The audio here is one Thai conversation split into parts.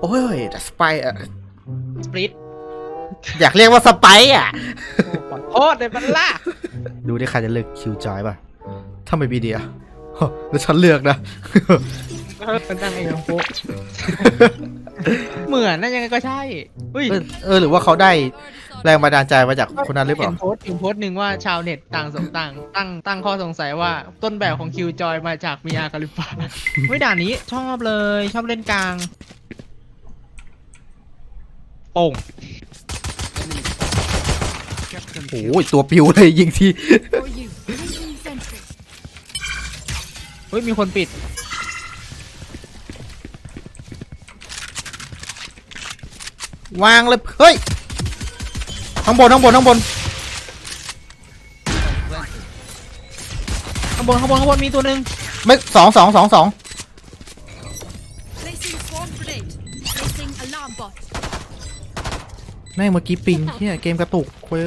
โอ้ยแต่สไปร์อะสปริตอยากเรียกว่าสไปร์อะขอโทษเลยมันล่ะดูดิใครจะเลือกคิวจอยป่ะถ้าไม่บีเดียฮะแล้วฉันเลือกนะเป็นตั้งเองของพวกเหมือนนั่นยังไงก็ใช่เฮ้ยเออเออหรือว่าเขาได้แรงบันดาลใจมาจากคนนั้นหรือเปล่าเห็นโพสต์เห็นโพสต์หนึ่งว่าชาวเน็ตต่างสงต่างตั้งตั้งข้อสงสัยว่าต้นแบบของคิวจอยมาจากมีอาคาลิฟาไม่ด่านนี้ชอบเลยชอบเล่นกลาง โป่งโอ้ยตัวปิวเลยยิงที For you. Placing sentry. เฮ้ย มีคนปิด วางเลย เฮ้ยข้างบนข้างบนข้างบนข้างบนข้างบนข้างบนมีตัวหนึ่งไม่สองสองสองสอง แม่งเมื่อกี้ปิงเนี่ยเกมกระตุกเว้ย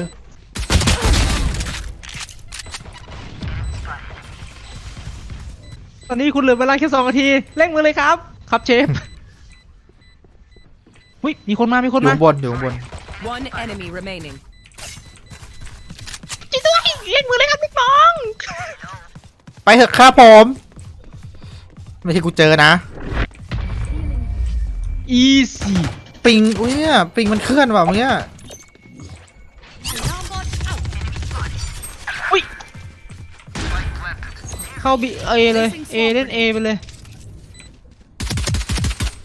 ตอนนี้คุณเหลือเวลาแค่สองนาทีเร่งมือเลยครับ ครับเชฟหุ้ยมีคนมา มีคนอยู่มา ข้างบนอยู่ข้างบน One enemy remaining. จีด้วยเร่งมือเลยครับพี่ปอง ไปเถอะครับผม ไม่ใช่กูเจอนะอีซี่ ปิงอุ้ยเนี่ยปิงมันเคลื่อนว่ะเมื่อกี้ Alarm bot out. อุ้ยเข้าบีเอเลยเอเล่นเอไปเลย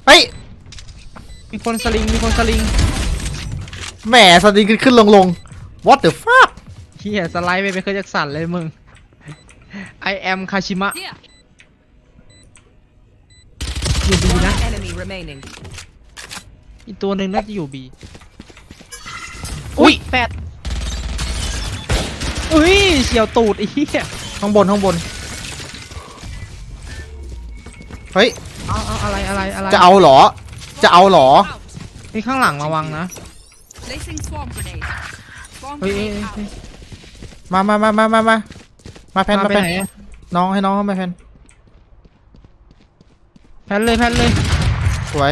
เฮ้ยมีคนสลิงมีคนสลิงแหมสติงขึ้นขึ้นลงลง what the fuck เฮียสไลด์ไปเป็นเคยจักสันเลยมึง I am คาชิมะ Here. อยู่บีนะ One enemy remaining. อีกตัวหนึ่งน่าจะอยู่บีอุ้ยแปดอุ้ยเฉียวตูดไอ้เหี้ยข้างบนข้างบน เฮ้ย เอาเอาอะไรอะไรอะไรจะเอาเหรอ จะเอาเหรอ Out. นี่ข้างหลังระวังนะ Placing swarm grenade. Swarm เฮ้ยเอ้ย grenade เอ้ย out. มามามามามามามาแพนมามาไปแพนไหนอะน้องให้น้องเข้ามาแพนแพนเลยแพนเลยสวย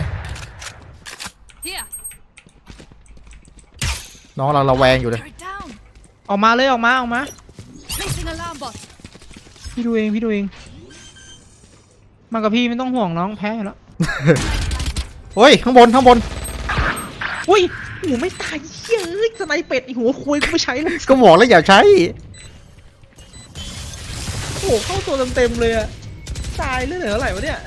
น้องเราระแวงอยู่เลย Turret down. ออกมาเลยออกมาออกมา Placing alarm bot. พี่ดูเองพี่ดูเอง มากับพี่ไม่ต้องห่วงน้องแพ้อยู่แล้ว เฮ้ยข้างบนข้างบนอุ้ยโอ้โหไม่ตายเฮ้ยเอ้ยสไนเป็ดไอหัวคุยกูไม่ใช้เลยก็บอกแล้วอย่าใช้ โอ้โหเข้าตัวเต็มๆเลยอะตายเรื่องเหลืออะไรวะเนี่ย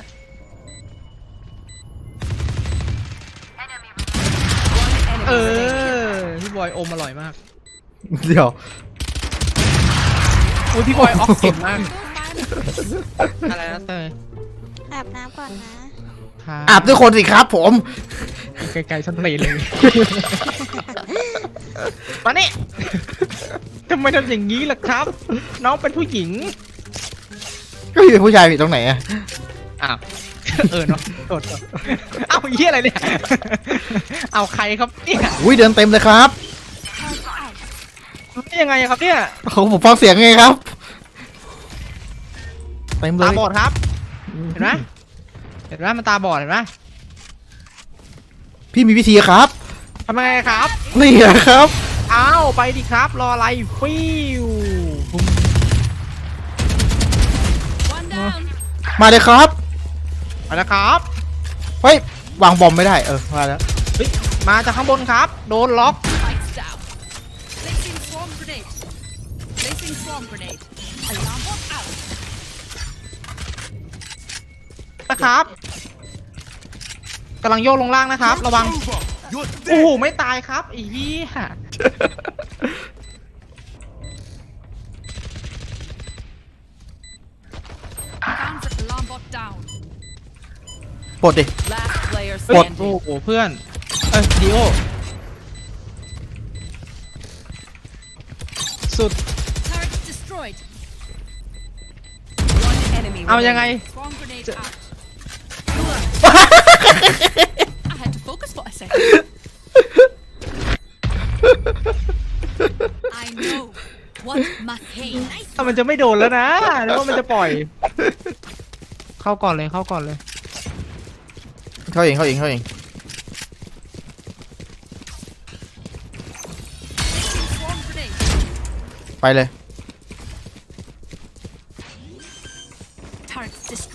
One เอ enemy remaining. อพี่ บอยอมอร่อยมากเดี๋ยว โอ้ยพี่บอยออกเก่งมาก Go find อะไรนะเตยอาบน้ำก่อนนะ ครับอาบทุกคนสิครับผม ไกลๆฉันเลยเลย มานี่ทำไมทำอย่างนี้ล่ะครับ น้องเป็นผู้หญิง ก็มีเป็นผู้ชายผิดตรงไหนอะอ้าว เออเนาะโทษๆเอ้าเหี้ยอะไรเนี่ย เอาใครครับเนี่ย อุ้ยเดินเต็มเลยครับนี่ ยังไงอะครับเนี่ยโอ้โหผมฟังเสียงไงครับเต็มเลตายบอดครับ เห็นไหมเห็นไหมมันตาบอดเห็นไหมพี่มีวิธีครับ ทำไงครับ นี่แหละครับ อ้าวไปดิครับ รออะไรฟิว One down. มาเลยครับไปแล้วครับ เฮ้ย วางบอมไม่ได้เออมาแล้วเฮ้ยมาจากข้างบนครับ โดนล็อก นะครับกำลังโยกลงล่างนะครับ ระวัง โอ้โห ไม่ตายครับอ้เหี้ย Found the alarm bot down. ปลดดิ Last player เฮ้ย standing. โอ้โห เพื่อน เอ้ยดีโอ สุด เอายังไงถ้ามันจะไม่โดนแล้วนะแล้วว่ามันจะปล่อย เข้าก่อนเลยเข้าก่อนเลย เข้าเองเข้าเองเข้าเองไปเลย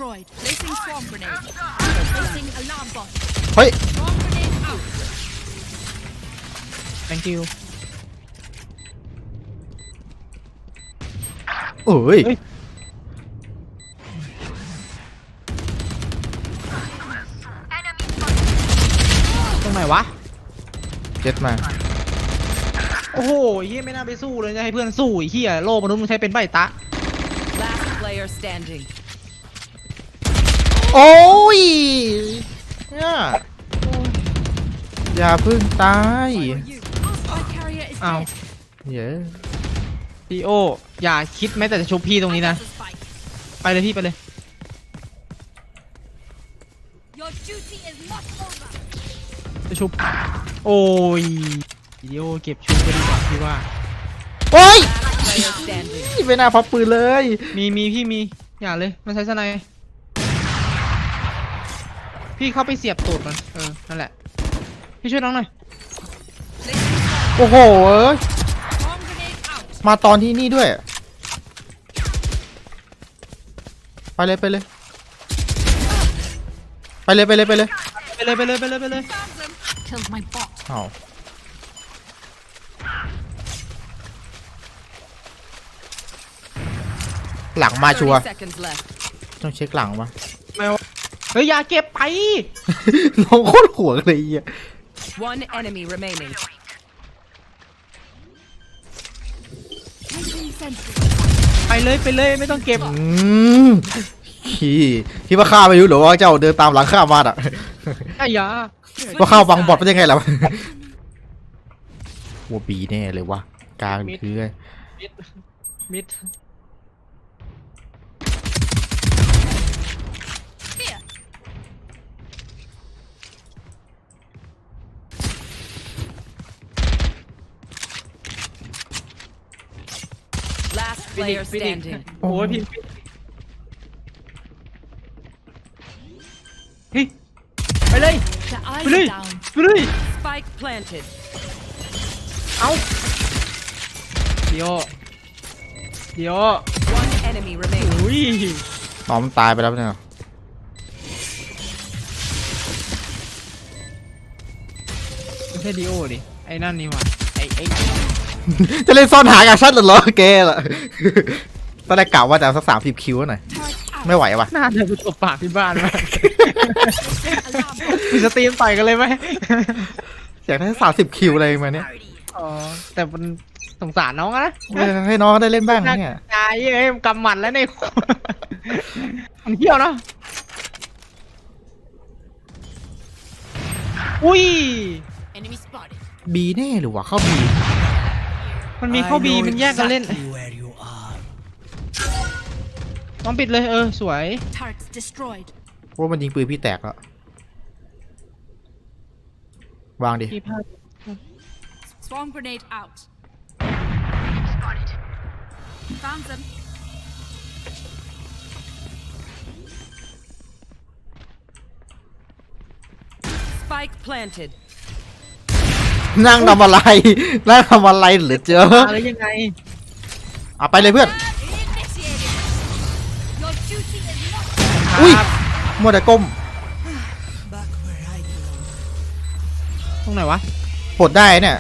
destroyed. Placing swarm grenade. Placing alarm bot. เฮ้ย Swarm grenade out. thank you โอ้ย เฮ้ย ตรงไหนวะ เจ็ดมา โอ้โหเฮียไม่น่าไปสู้เลยจะให้เพื่อนสู้ไอ้เฮียโลกมนุษย์มึงใช้เป็นใบตะ Last player standing. โอ้ยเนี่ยอย่าเพึ่งตาย Our spike carrier is อ้าว dead. เย้พี่โอ อย่าคิดแม้แต่จะชุบพี่ตรงนี้นะ That's a spike. ไปเลยพี่ไปเลย Your duty is not over. จะชุบ โอ้ยวิดีโอเก็บชุบไปดีกว่าพี่ว่า โอ้ย Last player standing. ไม่น่าพับปืนเลย มีมีพี่มี อย่าเลย มันใช้สไนด์ พี่เข้าไปเสียบตูดมันเออนั่นแหละพี่ช่วยน้องหน่อย Placing swarm, โอ้โหเอ้ย swarm grenade out. มาตอนที่นี่ด้วย ไปเลยไปเลย ไปเลยไปเลยไปเลยไปเลยไปเลยไปเลยไปเลย Found them. Killed my bot. เอาหลังมาชัวร์30 seconds left. ต้องเช็คหลังวะไม่ว่า เฮ้ยอย่าเก็บไป น้องโคตรห่วงเลยไอ้เหี้ย One enemy remaining. Placing sentry. ไปเลยไปเลยไม่ต้องเก็บ อืมขี้คิดว่าข้าไม่รู้เหรือว่าเจ้าเดินตามหลังข้ามาอะ ไอ้ยาว่าข้าบังบอดเป็นยังไงล่ะวัวบีแน่เลยวะกลางคือไงมิด มิด Here. Last ฟินิก player ฟินิก standing. โอ้ยพี่พี่เฮ้ยไปเลย The eyes ไปเลย are down. ไปเลย Spike planted. เอาเดี๋ยวเดี๋ยว One enemy remaining. อุ้ยน้องมันตายไปแล้วเนี่ย ไม่ใช่ดิโอดิไอ้นั่นนี่หว่าไอ้ไอ้ จะเล่นซ่อนหากับฉันเหรอแกล่ะตอนแรกกะว่าจะเอาสักสามสิบคิวหน่อย Turret out. ไม่ไหววะน่าจะไปตบปากที่บ้านมาก Alarm bot. มีสตรีมต่อยกันเลยไหมอยากได้สามสิบคิวอะไรมาเนี่ยอ๋อ แต่มันสงสารน้องอะนะเออให้น้องได้เล่นบ้างเนี่ย ตายเอ้ยกำหมัดแล้วในมันเที่ยวเนาะ อุ้ย Enemy spotted. บีแน่หรือวะเข้าบี มันมีเข้าบีมันแยกกันเล่น ต้องปิดเลยเออสวย Turrets destroyed. ว่ามันยิงปืนพี่แตกแล้ว วางดิ พี่พลาด Swarm grenade out. Found them. Spike planted. นั่งทำอะไร นั่งทำอะไรเหรือเจออะไรยังไงเอาไปเลยเพื่อน Initiated. Your duty is not อุ้ยมัวแต่ก้มตรงไหนวะปลดได้เนี่ย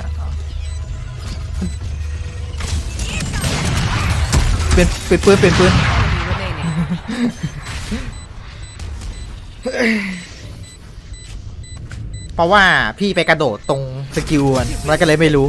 เปลี่ยนเปลี่ยนปืนเปลี่ยนปืน Enemy remaining. เพราะว่าพี่ไปกระโดดตรงสกิลมันมันก็เลยไม่รู้